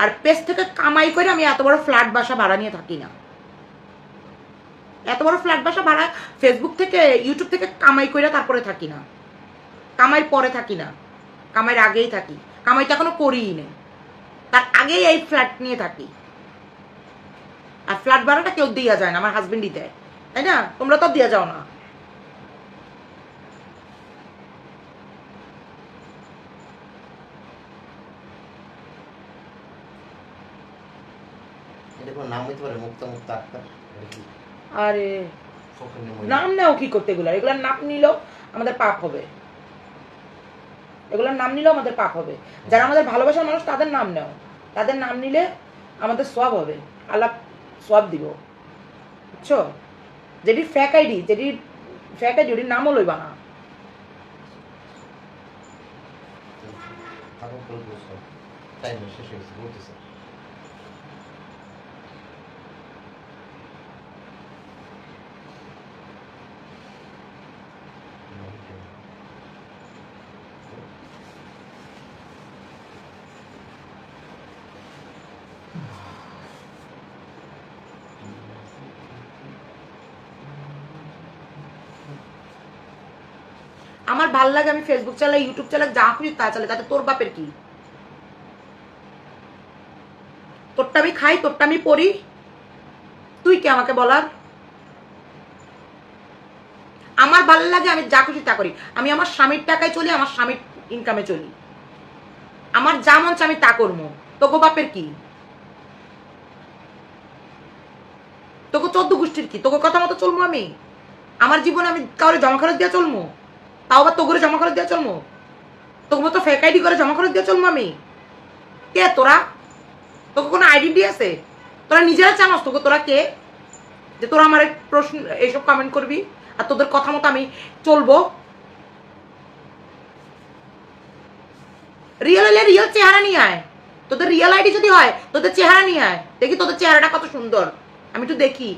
আর page থেকে কামাই করে আমি এত বড় ফ্ল্যাট বাসা ভাড়া নিয়ে থাকি না। এত বড় ফ্ল্যাট বাসা ভাড়া ফেসবুক থেকে ইউটিউব থেকে কামাই করে তারপরে থাকি না। কামাইয়ের পরে থাকি না। কামাইয়ের আগেই থাকি। কামাইটা এখনও করিই নেই তার আগেই এই ফ্ল্যাট নিয়ে থাকি। আর ফ্ল্যাট ভাড়াটা কেউ দিয়া যায় না, আমার হাজবেন্ডই দেয়। তাই না? তোমরা তো দিয়া যাও না। এটা কোনো নাম হইতে পারে মুক্ত মুক্ত আক্তার। আরে নাম নেও কি করতে এগুলো এগুলোর নাম নিলেও আমাদের পাপ হবে। এগুলোর নাম নিলেও আমাদের পাপ হবে। যারা আমাদের ভালোবাসার মানুষ তাদের নাম নেও। তাদের নাম নিলে আমাদের সব হবে। আল্লাহ সব দিব। বুঝছ? যেটি ফ্যাক আইডি যেটি ফ্যাক আইডি ওটির নামও লইবা না। টাইম শেষ হয়েছে বলতেছে আমার ভালো লাগে, আমি ফেসবুক চালাই ইউটিউব চালাই, যা খুশি তা চালাই, তাতে তোর বাপের কি? তোরটা আমি খাই, তোরটা আমি পড়ি। তুই কে আমাকে বলার? আমার ভালো লাগে, আমি যা খুশি তা করি। আমি আমার স্বামীর টাকায় চলি, আমার স্বামীর ইনকামে চলি। আমার যা মন আমি তা করব। তোকে বাপের কি? তোকে চোদ্দ গোষ্ঠীর কি? তোকে কথা মতো চলবো আমি? আমার জীবনে আমি কাউরে জমা খরচ দিয়ে চলবো? তাও আবার তোকে জমা করে দিয়ে চলবো তোকে মতো ফেক আইডি করে জমা করে দিয়ে চলবো আমি? কে? তোরা? তোকে কোনো আইডেন্টি আছে? তোরা নিজেরা জানাস তোকে, তোরা কে? যে তোরা আমার প্রশ্ন, এইসব কমেন্ট করবি আর তোদের কথা মতো আমি চলবো। রিয়েল হলে রিয়েল চেহারা নিয়ে আয়। তোদের রিয়েল আইডি যদি হয়, তোদের চেহারা নিয়ে আয়। দেখি তোদের চেহারাটা কত সুন্দর। আমি একটু দেখি।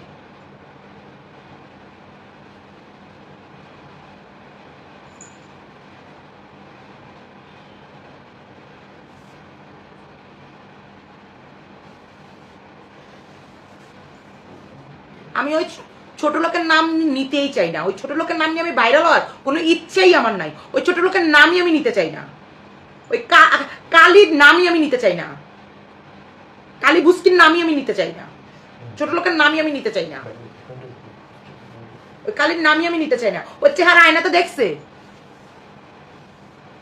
আমি ওই ছোট লোকের নাম নিতেই চাই না। ওই ছোট লোকের নাম নিয়ে আমি ভাইরাল হওয়ার কোনো ইচ্ছেই আমার নাই। ওই ছোট লোকের নামই আমি নিতে চাই না। ওই কালির নামই আমি নিতে চাই না। কালী বুস্কির নামই আমি নিতে চাই না। ছোট লোকের নামই আমি নিতে চাই না। ওই কালির নামই আমি নিতে চাই না। ওর চেহারা আয়না তো দেখছে।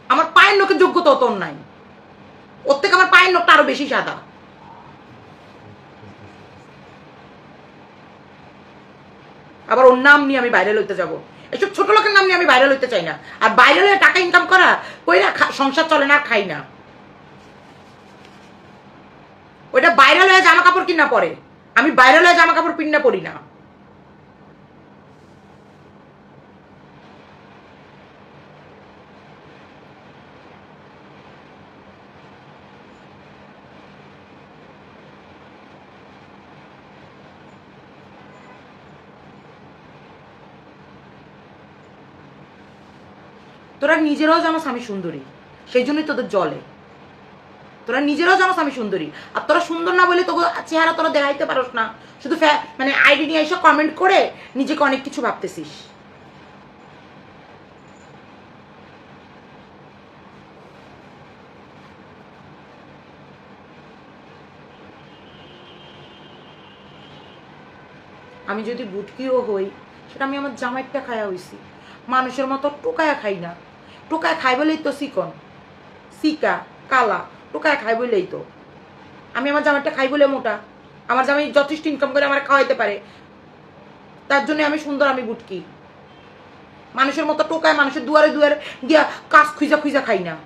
আমার পায়ের লোকের যোগ্যতা অত নাই। ওর থেকে আমার পায়ের লোকটা আরও বেশি সাদা। আবার ওর নাম নিয়ে আমি ভাইরাল হইতে যাব। এসব ছোট লোকের নাম নিয়ে আমি ভাইরাল হইতে চাই না। আর বাইরে হয়ে টাকা ইনকাম করা, কইরা সংসার চলে না খাই না। ওইটা বাইরে লয়ে জামা কাপড় কিনা পরে আমি বাইরে লয়ে জামা কাপড় কিনা পরি না। তোরা নিজেরাও জানোস আমি সুন্দরী, সেই জন্যই তোদের জলে। তোরা নিজেরাও জানোস আমি সুন্দরী, আর তোরা সুন্দর না বলে তোকে চেহারা তোরা দেখাইতে পারোস না। শুধু মানে আইডি নিয়ে এসে কমেন্ট করে নিজেকে অনেক কিছু ভাবতেছিস। আমি যদি বুটকিও হই, সেটা আমি আমার জামাইটা খায়া হইছি। মানুষের মতো টোকায়া খাই না। টোকায় খাই বলেই তো চিকন। সিকা কালা, টোকায় খাই বলেই তো। আমি আমার জামাইটা খাই বলে মোটা। আমার জামাই যথেষ্ট ইনকাম করে আমার খাওয়াইতে পারে। তার জন্য আমি সুন্দর, আমি বুটকি। মানুষের মতো টোকায় মানুষের দুয়ারে দুয়ারে গিয়া কাজ খুঁজা খুঁজা খাই না।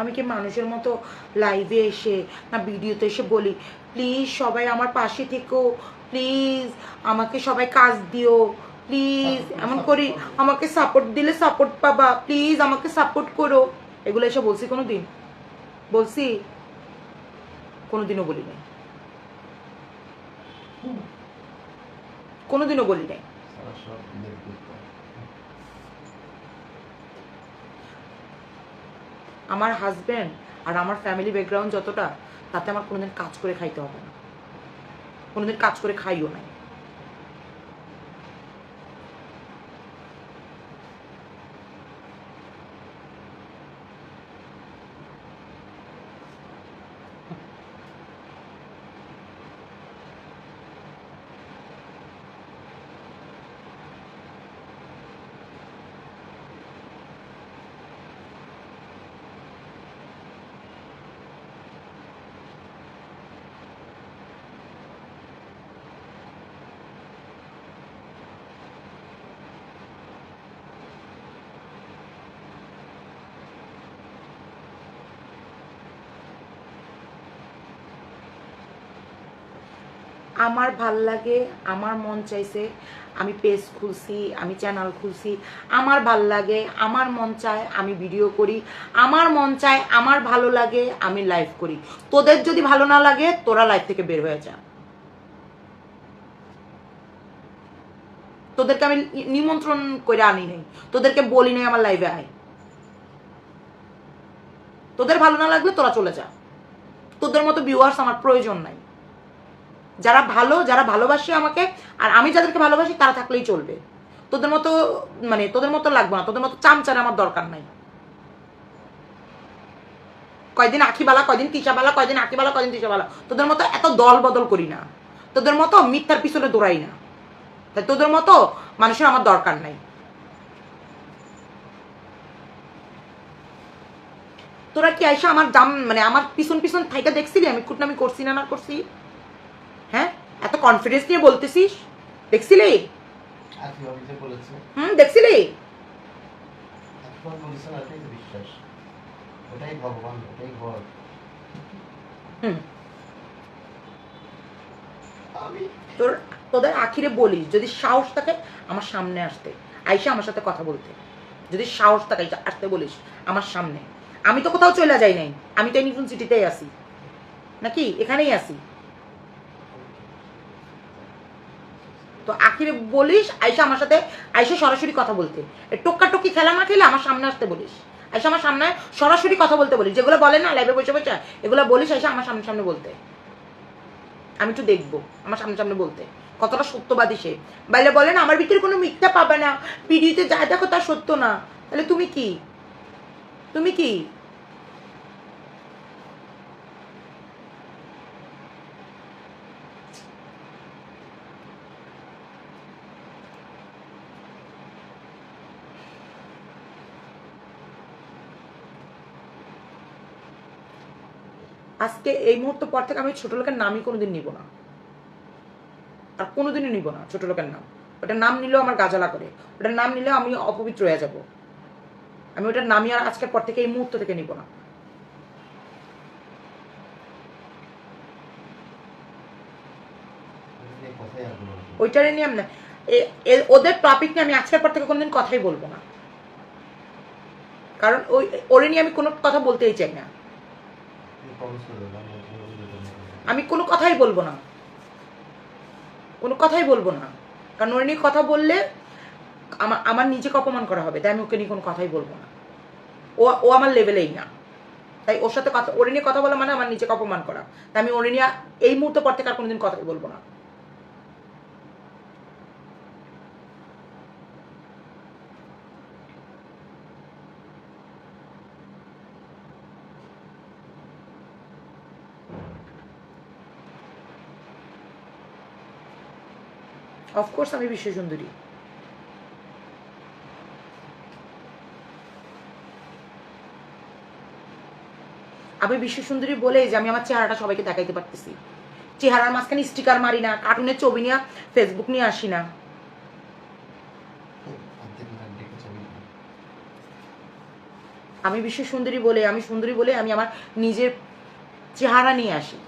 আমি কি মানুষের মতো লাইভে এসে না ভিডিওতে এসে বলি প্লিজ সবাই আমার পাশে থেকো প্লিজ আমাকে সবাই কাজ দিও প্লিজ এমন করি। আমাকে সাপোর্ট দিলে সাপোর্ট পাবা প্লিজ আমাকে সাপোর্ট করো। এগুলো এসে বলছি কোনো দিন বলছি কোনোদিনও বলি নাই কোনোদিনও বলি নাই সারা সব দেখবি আমার হাজব্যান্ড আর আমার ফ্যামিলি ব্যাকগ্রাউন্ড যতটা, তাতে আমার কোনোদিন কাজ করে খাইতে হবে না। কোনোদিন কাজ করে খাইও নাই। আমার ভালো লাগে, আমার মন চাইছে, আমি পেজ খুলছি, আমি চ্যানেল খুলছি, আমার ভালো লাগে, আমার মন চায় আমি ভিডিও করি, আমার মন চায় আমার ভালো লাগে, আমি লাইভ করি। তোদের যদি ভালো না লাগে, তোরা লাইভ থেকে বের হয়ে যা। তোদেরকে আমি নিমন্ত্রণ করে আনি নাই। তোদেরকে বলি নাই আমার লাইভে আয়। তোদের ভালো না লাগলে তোরা চলে যা। তোদের মতো ভিউয়ার্স আমার প্রয়োজন নাই। যারা ভালো, যারা ভালোবাসে আমাকে, আর আমি যাদেরকে ভালোবাসি, তারা থাকলেই চলবে। তোদের মতো মানে তোদের মতো লাগবে না, তোদের মতো চামচার আমার দরকার নাই। কয়দিন আখিবালা কয়দিন তিসাবালা কয়দিন আখিবালা কয়দিন তিসাবালা তোদের মতো এত দল বদল করি না। তোদের মতো মিথ্যার পিছনে দৌড়াই না। তাই তোদের মতো মানুষের আমার দরকার নাই। তোরা কি আইসা আমার দাম মানে আমার পিছন পিছন থাইকা দেখছিলি? আমি কুটনামি করছি না না করছি? কনফিডেন্স নিয়ে বলতেছিস দেখছিলি? হুম দেখছিলি? তোর তোদের আখিরে বলিস যদি সাহস থাকে আমার সামনে আসতে। আইসা আমার সাথে কথা বলতে। যদি সাহস থাকে আসতে বলিস আমার সামনে। আমি তো কোথাও চলে যাই নাই। আমি তো নিউটন সিটিতেই আসি নাকি? এখানেই আসি তো আখিরে বলিস, আইসা আমার সাথে, আইসা সরাসরি কথা বলতে। টোক্কা টুকি খেলা না খেলে আমার সামনে আসতে বলিস। আইসা আমার সামনে সরাসরি কথা বলতে বলিস। যেগুলো বলে না লাইভে বসে বসে, এগুলো বলিস, আইসা আমার সামনে সামনে বলতে। আমি একটু দেখব আমার সামনে সামনে বলতে। কতটা সত্যবাদী সে। বাইরে বলে না, আমার ভিতরে কোনো মিথ্যা পাবে না। ভিডিওতে যা দেখো তা সত্য না। তাহলে তুমি কি? তুমি কি? আজকে এই মুহূর্ত পর থেকে আমি ছোট লোকের নামই কোনোদিন নিব না। আর কোনোদিনই নিব না ছোট লোকের নাম। ওটার নাম নিলেও আমার গাজালা করে। ওটার নাম নিলেও আমি অপবিত্র হয়ে যাব। আমি ওটার নামই আর আজকের পর থেকে এই মুহূর্ত থেকে নিব না। ওইটারে নিয়ে ওদের টপিক নিয়ে আমি আজকের পর থেকে কোনোদিন কথাই বলব না। কারণ ওই, ওরে নিয়ে আমি কোনো কথা বলতেই চাই না তুমি প্রমিস করে দাও আমি কোনো কথাই বলব না। কোনো কথাই বলব না। কারণ ওর নিয়ে কথা বললে আমার আমার নিজেকে অপমান করা হবে, তাই আমি ওকে নিয়ে কোনো কথাই বলব না। ও ও আমার লেভেলেই না। তাই ওর সাথে কথা, ওরে নিয়ে কথা বলা মানে আমার নিজেকে অপমান করা। তাই আমি ওরে নিয়ে এই মুহূর্ত পর থেকে আর কোনোদিন কথাই বলব না। অফকোর্স আমি বিশ্ব সুন্দরী। আমি বিশ্ব সুন্দরী বলে যে আমি আমার চেহারাটা সবাইকে দেখাইতে পারতেছি। চেহারার মাঝখানে স্টিকার মারি না কার্টুনের ছবি নিয়ে ফেসবুক নিয়ে আসি না। আমি বিশ্ব সুন্দরী বলে, আমি সুন্দরী বলে আমি আমার নিজের চেহারা নিয়ে আসি।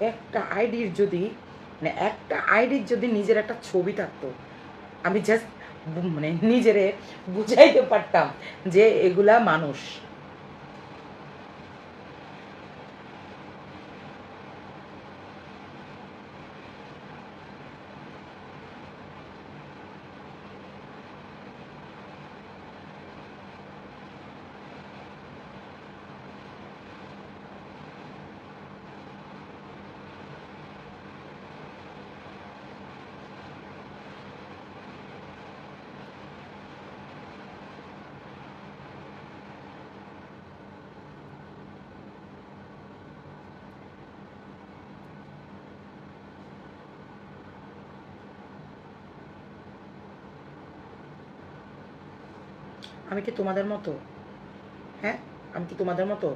একটা আইডির যদি মানে একটা আইডির যদি নিজের একটা ছবি থাকতো, আমি জাস্ট মানে নিজেরে বুঝাইতে পারতাম যে এগুলা মানুষ। আমি কি তোমাদের মতো? হ্যাঁ? আমি কি তোমাদের মতো?